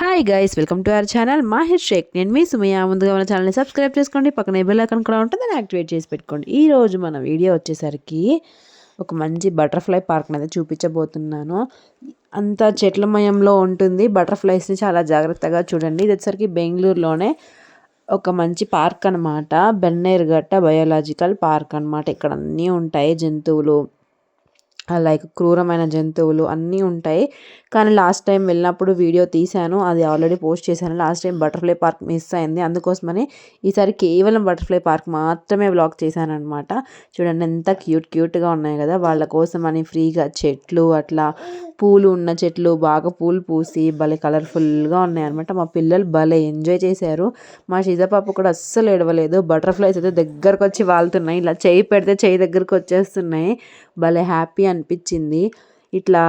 Hi guys welcome to our channel Mahir Shaik నేను మీ సుమయ ముందుగా మన ఛానల్ని సబ్స్క్రైబ్ చేసుకోండి. పక్కన బెల్ ఐకాన్ కూడా ఉంటుంది దాన్ని యాక్టివేట్ చేసి పెట్టుకోండి. ఈ రోజు మన వీడియో వచ్చేసరికి ఒక మంచి బటర్ఫ్లై పార్క్ అనేది చూపించబోతున్నాను. అంత చెట్లమయంలో ఉంటుంది. బటర్ఫ్లైస్ని చాలా జాగ్రత్తగా చూడండి. ఇది వచ్చేసరికి బెంగళూరులోనే ఒక మంచి పార్క్ అనమాట బెన్నేరుగట్ట బయోలాజికల్ పార్క్ అనమాట ఇక్కడ అన్నీ ఉంటాయి జంతువులు. లైక్ క్రూరమైన జంతువులు అన్నీ ఉంటాయి. కానీ లాస్ట్ టైం వెళ్ళినప్పుడు వీడియో తీశాను. అది ఆల్రెడీ పోస్ట్ చేశాను. Last time butterfly park miss అయింది. అందుకోసమని ఈసారి కేవలం బటర్ఫ్లై పార్క్ మాత్రమే బ్లాగ్ చేశాను అనమాట చూడండి ఎంత క్యూట్ క్యూట్గా ఉన్నాయి కదా. వాళ్ళ కోసం అని ఫ్రీగా చెట్లు అట్లా పూలు ఉన్న చెట్లు బాగా పూలు పూసి భలే కలర్ఫుల్గా ఉన్నాయి అనమాట మా పిల్లలు భలే ఎంజాయ్ చేశారు. మా పాప కూడా అస్సలు ఎడవలేదు బటర్ఫ్లైస్ అయితే దగ్గరకు వచ్చి వాళ్తున్నాయి ఇలా చేయి పెడితే చేయి దగ్గరకు వచ్చేస్తున్నాయి భలే హ్యాపీ అనిపించింది. ఇట్లా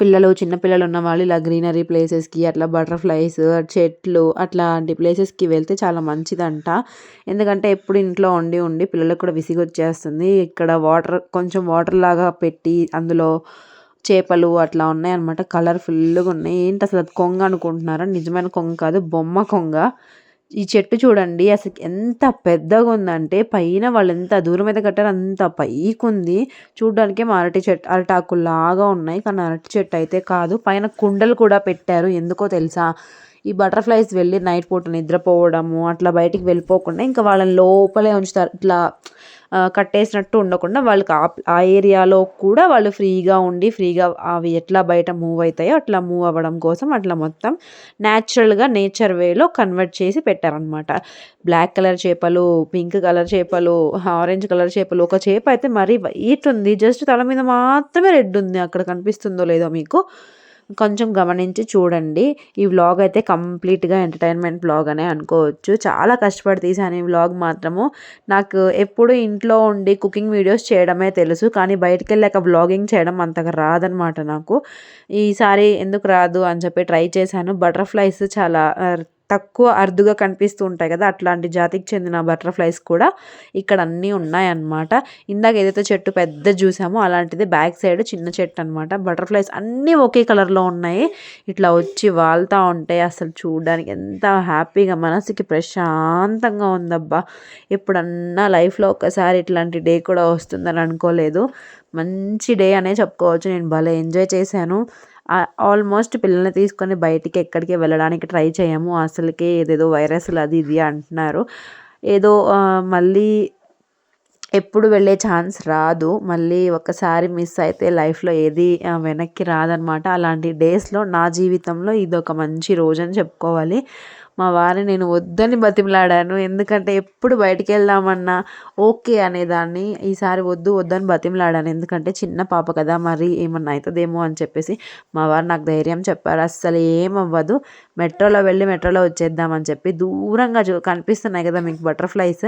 పిల్లలు చిన్నపిల్లలు ఉన్న వాళ్ళు ఇలా గ్రీనరీ ప్లేసెస్కి అట్లా బటర్ఫ్లైస్ చెట్లు అట్లాంటి ప్లేసెస్కి వెళ్తే చాలా మంచిదంట. ఎందుకంటే ఎప్పుడు ఇంట్లో ఉండి ఉండి పిల్లలకు కూడా విసిగొచ్చేస్తుంది. ఇక్కడ వాటర్ కొంచెం వాటర్ లాగా పెట్టి అందులో చేపలు అట్లా ఉన్నాయన్నమాట. కలర్ఫుల్గా ఉన్నాయి. ఏంటి అసలు అది కొంగ అనుకుంటున్నారా? నిజమైన కొంగ కాదు బొమ్మ కొంగ. ఈ చెట్టు చూడండి అసలు ఎంత పెద్దగా ఉందంటే పైన వాళ్ళు ఎంత దూరం మీద కట్టారో అంత పైకి ఉంది. చూడడానికి అరటి చెట్టు అరటాకులాగా ఉన్నాయి. కానీ అరటి చెట్టు అయితే కాదు. పైన కుండలు కూడా పెట్టారు. ఎందుకో తెలుసా? ఈ బటర్ఫ్లైస్ వెళ్ళి నైట్ పూట నిద్రపోవడము అట్లా బయటికి వెళ్ళిపోకుండా ఇంకా వాళ్ళని లోపలే ఉంచుతారు. ఇట్లా కట్టేసినట్టు ఉండకుండా వాళ్ళకి ఆ ఏరియాలో కూడా వాళ్ళు ఫ్రీగా ఉండి ఫ్రీగా అవి ఎట్లా బయట మూవ్ అవుతాయో అట్లా మూవ్ అవ్వడం కోసం అట్లా మొత్తం న్యాచురల్గా నేచర్ వేలో కన్వర్ట్ చేసి పెట్టారనమాట బ్లాక్ కలర్ చేపలు పింక్ కలర్ చేపలు ఆరెంజ్ కలర్ చేపలు ఒక చేప అయితే మరీ వైట్ ఉంది. జస్ట్ తల మీద మాత్రమే రెడ్ ఉంది. అక్కడ కనిపిస్తుందో లేదో మీకు కొంచెం గమనించి చూడండి. ఈ వ్లాగ్ అయితే కంప్లీట్గా ఎంటర్టైన్మెంట్ వ్లాగ్ అనే అనుకోవచ్చు. చాలా కష్టపడి తీసాను ఈ వ్లాగ్ మాత్రము. నాకు ఎప్పుడు ఇంట్లో ఉండి కుకింగ్ వీడియోస్ చేయడమే తెలుసు. కానీ బయటికి వెళ్ళాక వ్లాగింగ్ చేయడం అంతగా రాదనమాట నాకు. ఈసారి ఎందుకు రాదు అని చెప్పి ట్రై చేశాను. బటర్ఫ్లైస్ చాలా తక్కువ అరుదుగా కనిపిస్తూ ఉంటాయి కదా అట్లాంటి జాతికి చెందిన బటర్ఫ్లైస్ కూడా ఇక్కడ అన్నీ ఉన్నాయన్నమాట. ఇందాక ఏదైతే చెట్టు పెద్ద చూసామో అలాంటిది బ్యాక్ సైడ్ చిన్న చెట్టు అనమాట బటర్ఫ్లైస్ అన్నీ ఒకే కలర్లో ఉన్నాయి. ఇట్లా వచ్చి వాళ్తూ ఉంటాయి అసలు చూడడానికి ఎంత హ్యాపీగా మనసుకి ప్రశాంతంగా ఉందబ్బా. ఎప్పుడన్నా లైఫ్లో ఒకసారి ఇట్లాంటి డే కూడా వస్తుందని అనుకోలేదు. మంచి డే అనే చెప్పుకోవచ్చు. నేను భలే ఎంజాయ్ చేశాను. ఆల్మోస్ట్ పిల్లల్ని తీసుకొని బయటికి ఎక్కడికి వెళ్ళడానికి ట్రై చేయము. అసలుకే ఏదేదో వైరస్లు అది ఇది అంటున్నారు. ఏదో మళ్ళీ ఎప్పుడు వెళ్ళే ఛాన్స్ రాదు. మళ్ళీ ఒకసారి మిస్ అయితే లైఫ్లో ఏది వెనక్కి రాదనమాట. అలాంటి డేస్లో నా జీవితంలో ఇది ఒక మంచి రోజు అని చెప్పుకోవాలి. మా వారిని నేను వద్దని బతిమలాడాను. ఎందుకంటే ఎప్పుడు బయటికి వెళ్దామన్నా ఓకే అనేదాన్ని ఈసారి వద్దు వద్దని బతిమలాడాను. ఎందుకంటే చిన్న పాప కదా మరి ఏమన్నా అవుతుందేమో అని చెప్పేసి మా వారు నాకు ధైర్యం చెప్పారు. అస్సలు ఏమవ్వదు. మెట్రోలో వెళ్ళి మెట్రోలో వచ్చేద్దామని చెప్పి దూరంగా చూ కనిపిస్తున్నాయి కదా మీకు బటర్ఫ్లైస్.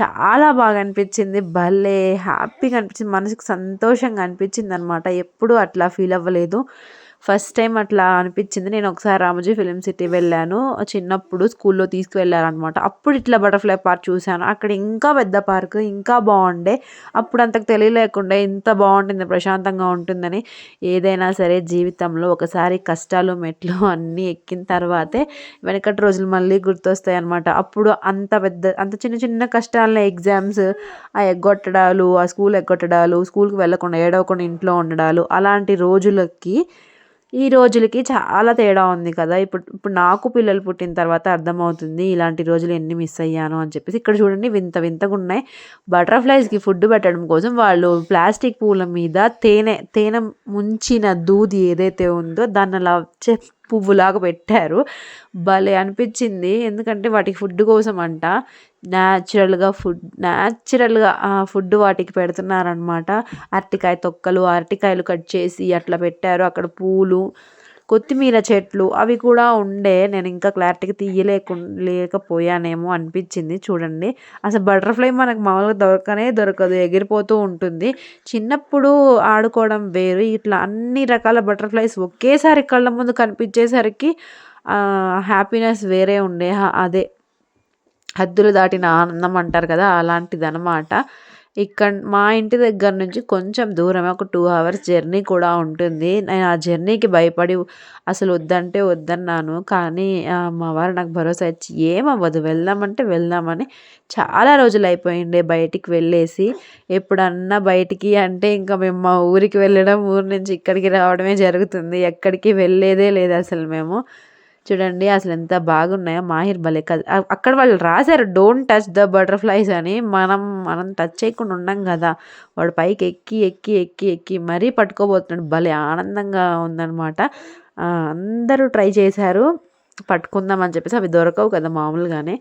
చాలా బాగా అనిపించింది. భలే హ్యాపీగా అనిపించింది. మనసుకు సంతోషంగా అనిపించింది అనమాట ఎప్పుడు అట్లా ఫీల్ అవ్వలేదు. ఫస్ట్ టైం అట్లా అనిపించింది. నేను ఒకసారి రామోజీ ఫిలిం సిటీ వెళ్ళాను. చిన్నప్పుడు స్కూల్లో తీసుకువెళ్ళారనమాట అప్పుడు ఇట్లా బటర్ఫ్లై పార్క్ చూశాను. అక్కడ ఇంకా పెద్ద పార్క్ ఇంకా బాగుండే. అప్పుడు అంతకు తెలియలేకుండా ఇంత బాగుంటుంది ప్రశాంతంగా ఉంటుందని. ఏదైనా సరే జీవితంలో ఒకసారి కష్టాలు మెట్లు అన్నీ ఎక్కిన తర్వాతే వెనకటి రోజులు మళ్ళీ గుర్తొస్తాయి అనమాట అప్పుడు అంత పెద్ద అంత చిన్న చిన్న కష్టాలను ఎగ్జామ్స్ ఆ ఎగ్గొట్టడాలు ఆ స్కూల్ ఎగ్గొట్టడాలు స్కూల్కి వెళ్ళకుండా ఏడవకుండా ఇంట్లో ఉండడాలు అలాంటి రోజులకి ఈ రోజులకి చాలా తేడా ఉంది కదా. ఇప్పుడు ఇప్పుడు నాకు పిల్లలు పుట్టిన తర్వాత అర్థమవుతుంది ఇలాంటి రోజులు ఎన్ని మిస్ అయ్యాను అని చెప్పేసి. ఇక్కడ చూడండి వింత వింతగా ఉన్నాయి. బటర్ఫ్లైస్కి ఫుడ్ పెట్టడం కోసం వాళ్ళు ప్లాస్టిక్ పూల మీద తేనె తేనె ముంచిన దూది ఏదైతే ఉందో దాన్ని అలా పువ్వులాగా పెట్టారు. భలే అనిపించింది. ఎందుకంటే వాటికి ఫుడ్ కోసం అంట. న్యాచురల్గా ఫుడ్ న్యాచురల్గా ఫుడ్ వాటికి పెడుతున్నారనమాట అరటికాయ తొక్కలు అరటికాయలు కట్ చేసి అట్లా పెట్టారు. అక్కడ పూలు కొత్తిమీర చెట్లు అవి కూడా ఉండే. నేను ఇంకా క్లారిటీగా తీయలేకు లేకపోయానేమో అనిపించింది. చూడండి. అసలు బటర్ఫ్లై మనకు మామూలుగా దొరకనే దొరకదు. ఎగిరిపోతూ ఉంటుంది. చిన్నప్పుడు ఆడుకోవడం వేరు. ఇట్లా అన్ని రకాల బటర్ఫ్లైస్ ఒకేసారి కళ్ళ ముందు కనిపించేసరికి హ్యాపీనెస్ వేరే ఉండే. అదే. హద్దులు దాటిన ఆనందం అంటారు కదా అలాంటిది అనమాట ఇక్కడ మా ఇంటి దగ్గర నుంచి కొంచెం దూరమే ఒక టూ అవర్స్ జర్నీ కూడా ఉంటుంది. నేను ఆ జర్నీకి భయపడి అసలు వద్దంటే వద్దన్నాను. కానీ మా వారు నాకు భరోసా ఇచ్చి ఏమవ్వదు వెళ్దామంటే వెళ్దామని చాలా రోజులు అయిపోయిండే బయటికి వెళ్ళేసి. ఎప్పుడన్నా బయటికి అంటే ఇంకా మేము మా ఊరికి వెళ్ళడం ఊరి నుంచి ఇక్కడికి రావడమే జరుగుతుంది. ఎక్కడికి వెళ్ళేదే లేదు అసలు మేము. చూడండి అసలు ఎంత బాగున్నాయో మాహిర్ భలే అక్కడ వాళ్ళు రాశారు డోంట్ టచ్ ద బటర్ఫ్లైస్ అని. మనం మనం టచ్ చేయకుండా ఉన్నాం కదా. వాడు పైకి ఎక్కి ఎక్కి ఎక్కి ఎక్కి మరీ పట్టుకోబోతున్నాడు. భలే ఆనందంగా ఉందన్నమాట. అందరూ ట్రై చేశారు. పట్టుకుందాం అని చెప్పేసి అవి దొరకవు కదా మామూలుగానే.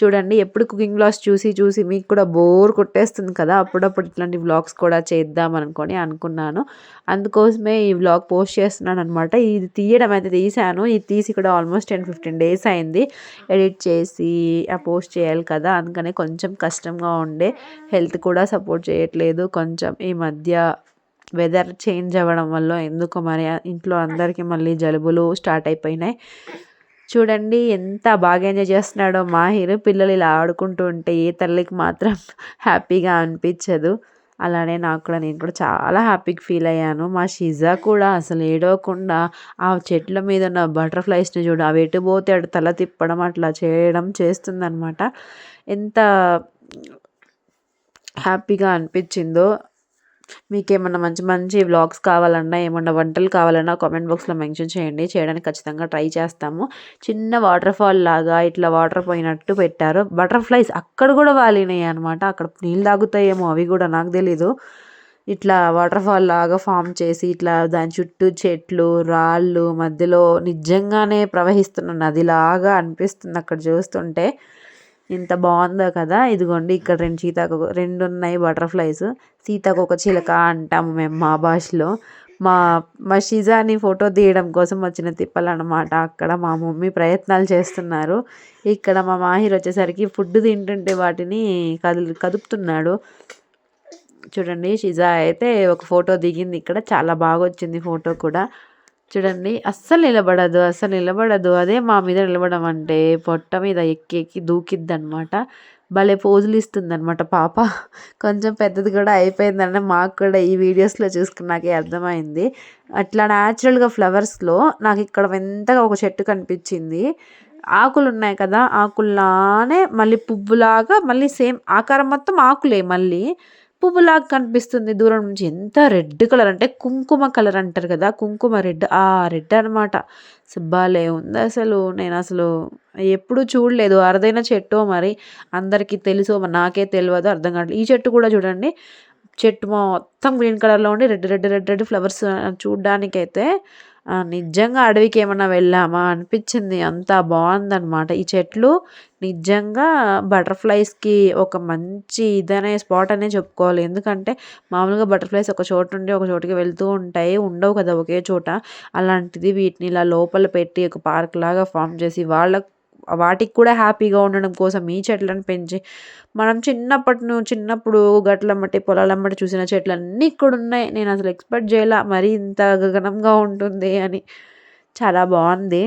చూడండి ఎప్పుడు కుకింగ్ బ్లాగ్స్ చూసి చూసి మీకు కూడా బోర్ కొట్టేస్తుంది కదా. అప్పుడప్పుడు ఇట్లాంటి వ్లాగ్స్ కూడా చేద్దాం అనుకొని అనుకున్నాను. అందుకోసమే ఈ వ్లాగ్ పోస్ట్ చేస్తున్నాను అనమాట ఇది తీయడం అయితే తీసాను ఇది తీసి కూడా ఆల్మోస్ట్ టెన్ ఫిఫ్టీన్ డేస్ అయింది. ఎడిట్ చేసి ఆ పోస్ట్ చేయాలి కదా. అందుకనే కొంచెం కష్టంగా ఉండే. హెల్త్ కూడా సపోర్ట్ చేయట్లేదు. కొంచెం ఈ మధ్య వెదర్ చేంజ్ అవ్వడం వల్ల ఎందుకు మరి ఇంట్లో అందరికీ మళ్ళీ జలుబులు స్టార్ట్ అయిపోయినాయి. చూడండి ఎంత బాగా ఎంజాయ్ చేస్తున్నాడో మాహిర్. పిల్లలు ఇలా ఆడుకుంటూ ఉంటే ఏ తల్లికి మాత్రం హ్యాపీగా అనిపించదు. అలానే నాకు కూడా నేను కూడా చాలా హ్యాపీగా ఫీల్ అయ్యాను. మా షిజా కూడా అసలు ఏడవకుండా ఆ చెట్ల మీద ఉన్న బటర్ఫ్లైస్ని చూడు అవి ఎటు పోతే అటు తల తిప్పడం అట్లా చేయడం చేస్తుందనమాట ఎంత హ్యాపీగా అనిపించిందో మీకేమన్నా మంచి మంచి వ్లాగ్స్ కావాలన్నా ఏమన్నా వంటలు కావాలన్నా కామెంట్ బాక్స్లో మెన్షన్ చేయండి. చేయడానికి ఖచ్చితంగా ట్రై చేస్తాము. చిన్న వాటర్ ఫాల్ లాగా ఇట్లా వాటర్ పోయినట్టు పెట్టారు. బటర్ఫ్లైస్ అక్కడ కూడా వాలినాయి అనమాట అక్కడ నీళ్ళు తాగుతాయేమో అవి కూడా నాకు తెలీదు. ఇట్లా వాటర్ ఫాల్ లాగా ఫామ్ చేసి ఇట్లా దాని చుట్టూ చెట్లు రాళ్ళు మధ్యలో నిజంగానే ప్రవహిస్తున్న నదిలాగా అనిపిస్తుంది అక్కడ చూస్తుంటే. ఇంత బాగుందో కదా ఇదిగోండి ఇక్కడ రెండు సీతాకోక రెండు ఉన్నాయి బటర్ఫ్లైస్. సీతాకోక చిలక అంటాము మేము మా భాషలో. మా మా షిజాని ఫోటో తీయడం కోసం వచ్చిన తిప్పలన్నమాట. అక్కడ మా మమ్మీ ప్రయత్నాలు చేస్తున్నారు. ఇక్కడ మా మాహిర్ వచ్చేసరికి ఫుడ్ తింటుంటే వాటిని కదులు కదుపుతున్నాడు. చూడండి షిజా అయితే ఒక ఫోటో దిగింది ఇక్కడ. చాలా బాగా వచ్చింది ఫోటో కూడా. చూడండి అస్సలు నిలబడదు అస్సలు నిలబడదు. అదే మా మీద నిలబడం అంటే పొట్ట మీద ఎక్కి ఎక్కి దూకిద్దనమాట భలే పోజులు ఇస్తుందనమాట పాప. కొంచెం పెద్దది కూడా అయిపోయిందని మాకు కూడా ఈ వీడియోస్లో చూసుకున్నాకే అర్థమైంది. అట్లా న్యాచురల్గా ఫ్లవర్స్లో నాకు ఇక్కడ వింతగా ఒక చెట్టు కనిపించింది. ఆకులు ఉన్నాయి కదా ఆకుల్లానే మళ్ళీ పువ్వులాగా మళ్ళీ సేమ్ ఆకారం మొత్తం ఆకులే మళ్ళీ. పువ్వులాగా కనిపిస్తుంది దూరం నుంచి. ఎంత రెడ్ కలర్ అంటే కుంకుమ కలర్ అంటారు కదా కుంకుమ రెడ్. ఆ రెడ్ అనమాట సుబ్బాలే ఉంది అసలు. నేను అసలు ఎప్పుడు చూడలేదు. అరుదైన చెట్టు మరి అందరికీ తెలుసో నాకే తెలియదు అర్థం కావట్లేదు. ఈ చెట్టు కూడా చూడండి. చెట్టు మొత్తం గ్రీన్ కలర్లో ఉండి red red red red flowers చూడ్డానికైతే నిజంగా అడవికి ఏమన్నా వెళ్ళామా అనిపించింది. అంత బాగుందనమాట ఈ చెట్లు నిజంగా బటర్ఫ్లైస్కి ఒక మంచి ఇదనే స్పాట్ అనే చెప్పుకోవాలి. ఎందుకంటే మామూలుగా బటర్ఫ్లైస్ ఒక చోటు నుండి ఒక చోటుకి వెళ్తూ ఉంటాయి. ఉండవు కదా ఒకే చోట. అలాంటిది వీటిని ఇలా లోపల పెట్టి ఒక పార్క్ లాగా ఫామ్ చేసి వాళ్ళకు వాటికి కూడా హ్యాపీగా ఉండడం కోసం ఈ చెట్లను పెంచి మనం చిన్నప్పటి చిన్నప్పుడు గట్లమ్మటి పొలాలమ్మటి చూసిన చెట్లన్నీ ఇక్కడ ఉన్నాయి. నేను అసలు ఎక్స్పెక్ట్ చేయాల మరీ ఇంత గగనంగా ఉంటుంది అని. చాలా బాగుంది.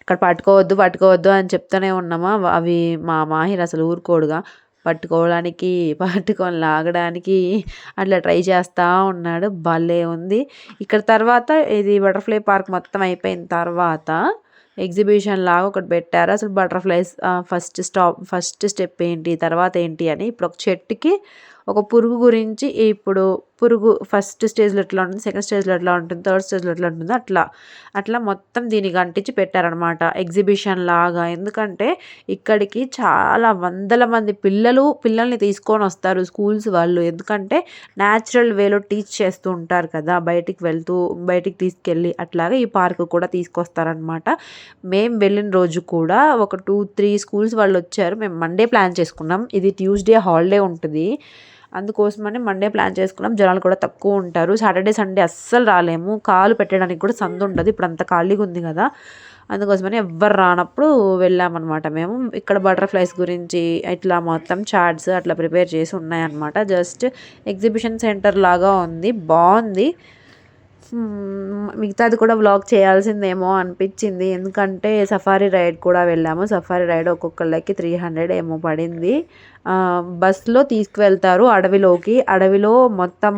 ఇక్కడ పట్టుకోవద్దు పట్టుకోవద్దు అని చెప్తూనే ఉన్నామా? అవి మా మాహిర్ అసలు ఊరుకోడుగా. పట్టుకోవడానికి పట్టుకొని లాగడానికి అట్లా ట్రై చేస్తూ ఉన్నాడు. భలే ఉంది. ఇక్కడ తర్వాత ఇది బటర్ఫ్లై పార్క్ మొత్తం అయిపోయిన తర్వాత ఎగ్జిబిషన్ లాగా ఒకటి పెట్టారు. అసలు butterflies first stop first step ఏంటి తర్వాత ఏంటి అని. ఇప్పుడు ఒక చెట్టుకి ఒక పురుగు గురించి ఇప్పుడు పురుగు ఫస్ట్ స్టేజ్లో ఎట్లా ఉంటుంది సెకండ్ స్టేజ్లో ఎట్లా ఉంటుంది థర్డ్ స్టేజ్లో ఎట్లా ఉంటుంది అట్లా. అట్లా మొత్తం దీనికి అంటించి పెట్టారనమాట ఎగ్జిబిషన్ లాగా. ఎందుకంటే ఇక్కడికి చాలా వందల మంది పిల్లలు పిల్లల్ని తీసుకొని వస్తారు స్కూల్స్ వాళ్ళు. ఎందుకంటే న్యాచురల్ వేలో టీచ్ చేస్తూ ఉంటారు కదా. బయటికి వెళ్తూ బయటికి తీసుకెళ్ళి అట్లాగే ఈ పార్క్ కూడా తీసుకొస్తారనమాట మేము వెళ్ళిన రోజు కూడా ఒక టూ త్రీ స్కూల్స్ వాళ్ళు వచ్చారు. మేము మండే ప్లాన్ చేసుకున్నాం. ఇది ట్యూస్డే హాలిడే ఉంటుంది. అందుకోసమని మండే ప్లాన్ చేసుకున్నాం. జనాలు కూడా తక్కువ ఉంటారు. సాటర్డే సండే అస్సలు రాలేము. కాలు పెట్టడానికి కూడా సందు ఉండదు. ఇప్పుడు అంత ఖాళీగా ఉంది కదా. అందుకోసమని ఎవ్వరు రానప్పుడు వెళ్ళామన్నమాట మేము. ఇక్కడ బటర్ఫ్లైస్ గురించి ఇట్లా మొత్తం చార్ట్స్ అట్లా ప్రిపేర్ చేసి ఉన్నాయన్నమాట. జస్ట్ ఎగ్జిబిషన్ సెంటర్ లాగా ఉంది. బాగుంది. మిగతాది కూడా వ్లాగ్ చేయాల్సిందేమో అనిపించింది. ఎందుకంటే సఫారీ రైడ్ కూడా వెళ్ళాము. సఫారీ రైడ్ ఒక్కొక్కళ్ళకి త్రీ హండ్రెడ్ ఏమో పడింది. బస్సులో బస్లో తీసుకువెళ్తారు అడవిలోకి. అడవిలో మొత్తం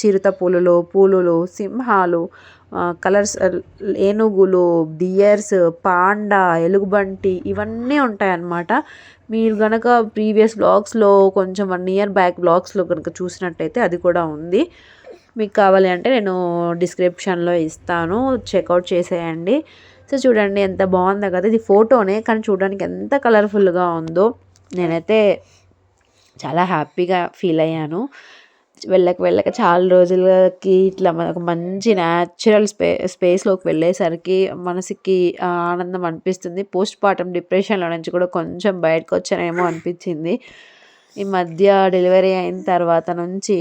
చిరుత పులులు పూలులు సింహాలు కలర్స్ ఏనుగులు డియర్స్ పాండా ఎలుగుబంటి ఇవన్నీ ఉంటాయన్నమాట. మీరు గనక ప్రీవియస్ బ్లాగ్స్లో కొంచెం వన్ ఇయర్ బ్యాక్ బ్లాగ్స్లో కనుక చూసినట్టయితే అది కూడా ఉంది. మీకు కావాలి అంటే నేను డిస్క్రిప్షన్లో ఇస్తాను. చెక్అవుట్ చేసేయండి. సో చూడండి ఎంత బాగుందో కదా. ఇది ఫోటోనే కానీ చూడడానికి ఎంత కలర్ఫుల్గా ఉందో నేనైతే చాలా హ్యాపీగా ఫీల్ అయ్యాను. వెళ్ళక వెళ్ళక చాలా రోజులకి ఇట్లా మనకు మంచి న్యాచురల్ స్పే స్పేస్లోకి వెళ్ళేసరికి మనసుకి ఆనందం అనిపిస్తుంది. పోస్ట్ పార్టం డిప్రెషన్లో నుంచి కూడా కొంచెం బయటకు వచ్చానేమో అనిపించింది. ఈ మధ్య డెలివరీ అయిన తర్వాత నుంచి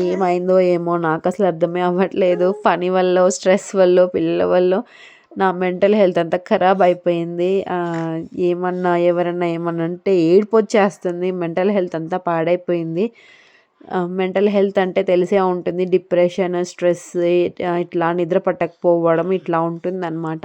ఏమైందో ఏమో నాకు అసలు అర్థమే అవ్వట్లేదు. పని వల్ల స్ట్రెస్ వల్ల పిల్లల వల్ల నా మెంటల్ హెల్త్ అంతా ఖరాబ్ అయిపోయింది. ఏమన్నా ఎవరన్నా ఏమన్నా అంటే ఏడుపు వచ్చేస్తుంది. మెంటల్ హెల్త్ అంతా పాడైపోయింది. మెంటల్ హెల్త్ అంటే తెలిసే ఉంటుంది. డిప్రెషన్ స్ట్రెస్ ఇట్లా నిద్ర పట్టకపోవడం ఇట్లా ఉంటుంది అనమాట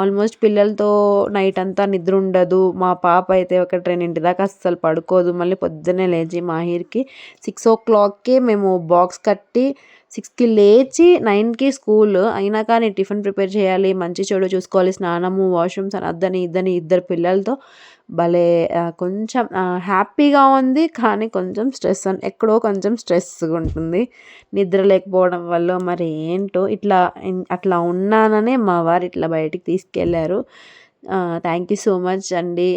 ఆల్మోస్ట్ పిల్లలతో నైట్ అంతా నిద్ర ఉండదు. మా పాప అయితే ఒక రెండింటి దాకా అస్సలు పడుకోదు. మళ్ళీ పొద్దున్నే లేచి మాహిర్కి సిక్స్ ఓ క్లాక్కి మేము బాక్స్ కట్టి సిక్స్కి లేచి నైన్కి స్కూల్. అయినా కానీ టిఫిన్ ప్రిపేర్ చేయాలి మంచి చెడు చూసుకోవాలి స్నానము వాష్రూమ్స్ అని అద్దని ఇద్దని ఇద్దరు పిల్లలతో భలే కొంచెం హ్యాపీగా ఉంది కానీ కొంచెం స్ట్రెస్ ఎక్కడో కొంచెం స్ట్రెస్గా ఉంటుంది. నిద్ర లేకపోవడం వల్ల మరి ఏంటో ఇట్లా అట్లా ఉన్నాననే మా వారు ఇట్లా బయటికి తీసుకెళ్ళారు థ్యాంక్ యూ సో మచ్ అండి.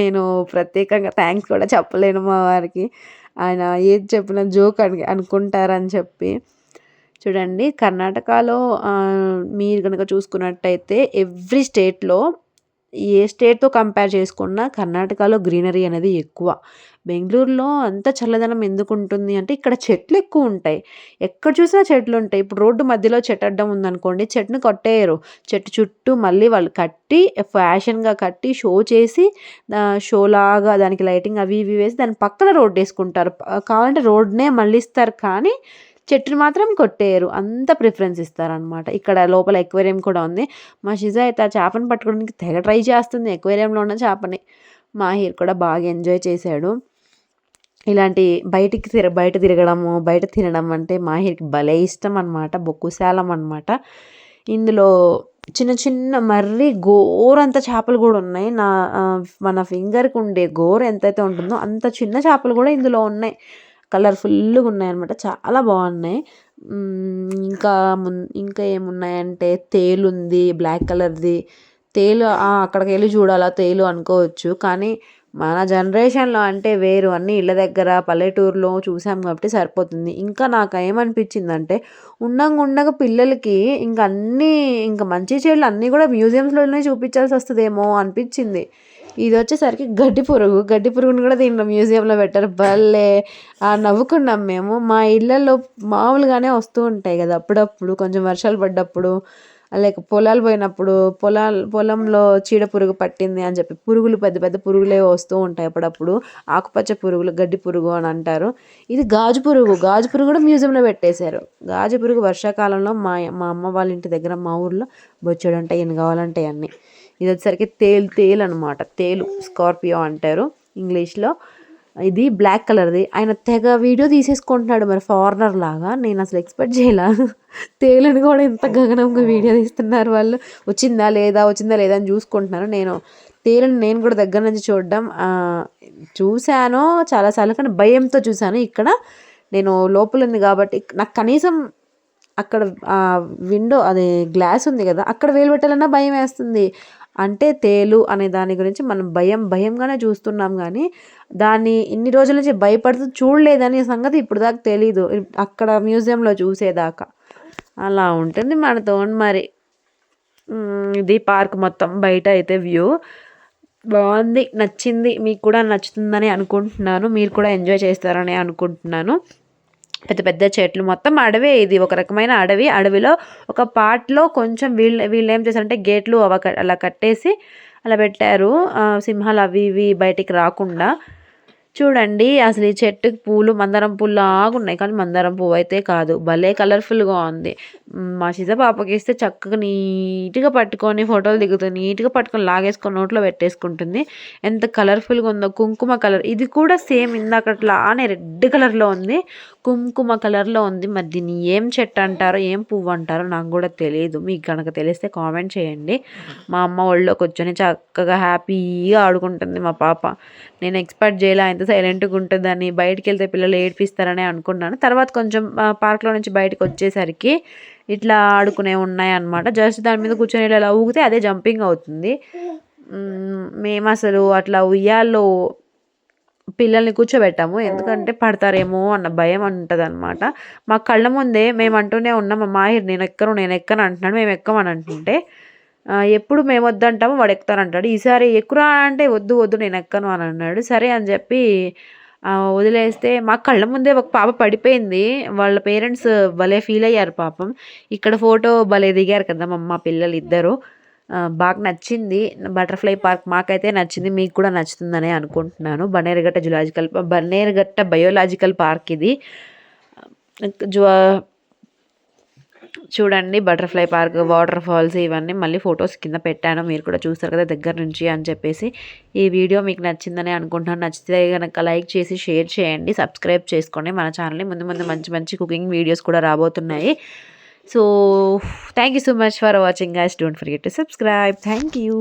నేను ప్రత్యేకంగా థ్యాంక్స్ కూడా చెప్పలేను మా వారికి. ఆయన ఏది చెప్పినా జోక్ అని అనుకుంటారని చెప్పి. చూడండి కర్ణాటకలో మీరు కనుక చూసుకున్నట్టయితే ఎవ్రీ స్టేట్లో ఏ స్టేట్తో కంపేర్ చేసుకున్నా కర్ణాటకలో గ్రీనరీ అనేది ఎక్కువ. బెంగళూరులో అంత చల్లదనం ఎందుకు ఉంటుంది అంటే ఇక్కడ చెట్లు ఎక్కువ ఉంటాయి. ఎక్కడ చూసినా చెట్లు ఉంటాయి. ఇప్పుడు రోడ్డు మధ్యలో చెట్టు అడ్డం ఉందనుకోండి చెట్టుని కొట్టేయరు. చెట్టు చుట్టూ మళ్ళీ వాళ్ళు కట్టి ఫ్యాషన్గా కట్టి షో చేసి షో లాగా దానికి లైటింగ్ అవి ఇవి వేసి దాని పక్కన రోడ్డు వేసుకుంటారు. కావాలంటే రోడ్నే మళ్ళిస్తారు కానీ చెట్టుని మాత్రం కొట్టేయరు. అంత ప్రిఫరెన్స్ ఇస్తారనమాట ఇక్కడ లోపల ఎక్వేరియం కూడా ఉంది. మా షిజా అయితే ఆ చేపను పట్టుకోవడానికి తెగ ట్రై చేస్తుంది. ఎక్వేరియంలో ఉన్న చేపని. మాహిర్ కూడా బాగా ఎంజాయ్ చేశాడు. ఇలాంటి బయటికి తిర బయట తిరగడము బయట తినడం అంటే మాహిర్కి భలే ఇష్టం అనమాట బొక్కుశాలం అనమాట ఇందులో చిన్న చిన్న మర్రి గోరంత చేపలు కూడా ఉన్నాయి. నా మన ఫింగర్కి ఉండే గోరు ఎంతైతే ఉంటుందో అంత చిన్న చేపలు కూడా ఇందులో ఉన్నాయి. కలర్ఫుల్గా ఉన్నాయి అనమాట చాలా బాగున్నాయి. ఇంకా మున్ ఇంకా ఏమున్నాయంటే తేలు ఉంది బ్లాక్ కలర్ది. తేలు అక్కడికి వెళ్ళి చూడాలా తేలు అనుకోవచ్చు. కానీ మన జనరేషన్లో అంటే వేరు. అన్నీ ఇళ్ళ దగ్గర పల్లెటూరులో చూసాం కాబట్టి సరిపోతుంది. ఇంకా నాకు ఏమనిపించిందంటే ఉండంగా ఉండగా పిల్లలకి ఇంకా అన్నీ ఇంకా మంచి చెడులు అన్నీ కూడా మ్యూజియంస్లోనే చూపించాల్సి వస్తుందేమో అనిపించింది. ఇది వచ్చేసరికి గడ్డి పురుగు. గడ్డి పురుగుని కూడా దీంట్లో మ్యూజియంలో పెట్టారు. భలే! ఆ నవ్వుకున్నాం మేము. మా ఇళ్ళల్లో మామూలుగానే వస్తూ ఉంటాయి కదా అప్పుడప్పుడు. కొంచెం వర్షాలు పడ్డప్పుడు లేక పొలాలు పోయినప్పుడు పొలాలు పొలంలో చీడ పురుగు పట్టింది అని చెప్పి పురుగులు పెద్ద పెద్ద పురుగులే వస్తూ ఉంటాయి అప్పుడప్పుడు. ఆకుపచ్చ పురుగులు గడ్డి పురుగు అని అంటారు. ఇది గాజు పురుగు. గాజు పురుగు కూడా మ్యూజియంలో పెట్టేశారు. గాజు పురుగు వర్షాకాలంలో మా మా అమ్మ వాళ్ళ ఇంటి దగ్గర మా ఊర్లో బొచ్చెడు ఉంటాయి ఎన్ని కావాలంటే అన్నీ. ఇది వచ్చేసరికి తేలు తేలు అనమాట తేలు స్కార్పియో అంటారు ఇంగ్లీష్లో. ఇది బ్లాక్ కలర్ది. ఆయన తెగ వీడియో తీసేసుకుంటున్నాడు మరి ఫారినర్ లాగా. నేను అసలు ఎక్స్పెక్ట్ చేయలే. తేలుని కూడా ఎంత గగనంగా వీడియో తీస్తున్నారు వాళ్ళు. వచ్చిందా లేదా వచ్చిందా లేదా అని చూసుకుంటున్నారు. నేను తేలుని నేను కూడా దగ్గర నుంచి చూడడం చూశాను చాలాసార్లు కానీ భయంతో చూశాను. ఇక్కడ నేను లోపల ఉంది కాబట్టి నాకు కనీసం అక్కడ విండో అదే గ్లాస్ ఉంది కదా అక్కడ వేలు పెట్టాలన్నా భయం వేస్తుంది. అంటే తేలు అనే దాని గురించి మనం భయం భయంగానే చూస్తున్నాం కానీ దాన్ని ఇన్ని రోజుల నుంచి భయపడుతూ చూడలేదనే సంగతి ఇప్పుడు దాకా తెలీదు. అక్కడ మ్యూజియంలో చూసేదాకా. అలా ఉంటుంది మనతో మరి. ఇది పార్క్ మొత్తం బయట అయితే వ్యూ. బాగుంది నచ్చింది మీకు కూడా నచ్చుతుందని అనుకుంటున్నాను. మీరు కూడా ఎంజాయ్ చేస్తారని అనుకుంటున్నాను. పెద్ద పెద్ద చెట్లు. మొత్తం అడవే ఇది. ఒక రకమైన అడవి. అడవిలో ఒక పార్ట్లో కొంచెం వీళ్ళు వీళ్ళు ఏం చేశారంటే గేట్లు అవ అలా కట్టేసి అలా పెట్టారు. సింహాలు అవి ఇవి బయటికి రాకుండా చూడండి అసలు ఈ చెట్టుకి పూలు మందారం పూలు లాగా ఉన్నాయి. కానీ మందారం పువ్వు అయితే కాదు. భలే కలర్ఫుల్గా ఉంది. మా చిన్న పాపకి ఇస్తే చక్కగా నీట్గా పట్టుకొని ఫోటోలు దిగుతుంది. నీట్గా పట్టుకొని లాగేసుకొని నోట్లో పెట్టేసుకుంటుంది. ఎంత కలర్ఫుల్గా ఉందో కుంకుమ కలర్ ఇది కూడా సేమ్ ఇందాకట్లానే రెడ్ కలర్లో ఉంది. కుంకుమ కలర్లో ఉంది. మరి దీన్ని ఏం చెట్టు అంటారో ఏం పువ్వు అంటారో నాకు కూడా తెలియదు మీకు కనుక తెలిస్తే కామెంట్ చేయండి. మా అమ్మ ఒళ్ళో కూర్చొని చక్కగా హ్యాపీగా ఆడుకుంటుంది మా పాప. నేను ఎక్స్పెక్ట్ చేయలే సైలెంట్గా ఉంటుందని బయటికి వెళ్తే పిల్లలు ఏడిపిస్తారని అనుకున్నాను. తర్వాత కొంచెం పార్క్లో నుంచి బయటకు వచ్చేసరికి ఇట్లా ఆడుకునే ఉన్నాయి అనమాట జస్ట్ దాని మీద కూర్చొని ఇలా ఊగితే అదే జంపింగ్ అవుతుంది. మేము అసలు అట్లా ఉయ్యాల్లో పిల్లల్ని కూర్చోబెట్టాము. ఎందుకంటే పడతారేమో అన్న భయం ఉంటుంది అనమాట మా కళ్ళ ముందే మేము అంటూనే ఉన్నాం మా మాహిర్ నేను ఎక్కను నేను ఎక్కను అంటున్నాడు. మేము ఎక్కమని అంటుంటే ఎప్పుడు మేము వద్దంటామో వాడు ఎక్కుతానంటాడు. ఈసారి ఎక్కురా అంటే వద్దు వద్దు నేను ఎక్కను అని అన్నాడు. సరే అని చెప్పి వదిలేస్తే మా కళ్ళ ముందే ఒక పాప పడిపోయింది. వాళ్ళ పేరెంట్స్ భలే ఫీల్ అయ్యారు పాపం. ఇక్కడ ఫోటో భలే దిగారు కదా మా పిల్లలు ఇద్దరు. బాగా నచ్చింది. బటర్ఫ్లై పార్క్ మాకైతే నచ్చింది మీకు కూడా నచ్చుతుందని అనుకుంటున్నాను. Bannerghatta zoological Bannerghatta biological park ఇది. జువా చూడండి బటర్ఫ్లై పార్క్ వాటర్ ఫాల్స్ ఇవన్నీ మళ్ళీ ఫొటోస్ కింద పెట్టాను. మీరు కూడా చూస్తారు కదా దగ్గర నుంచి అని చెప్పేసి. ఈ వీడియో మీకు నచ్చిందని అనుకుంటున్నాను. నచ్చితే కనుక లైక్ చేసి షేర్ చేయండి. సబ్స్క్రైబ్ చేసుకోండి. మన ఛానల్ని ముందు ముందు మంచి మంచి కుకింగ్ వీడియోస్ కూడా రాబోతున్నాయి. So thank you so much for watching guys don't forget to subscribe thank you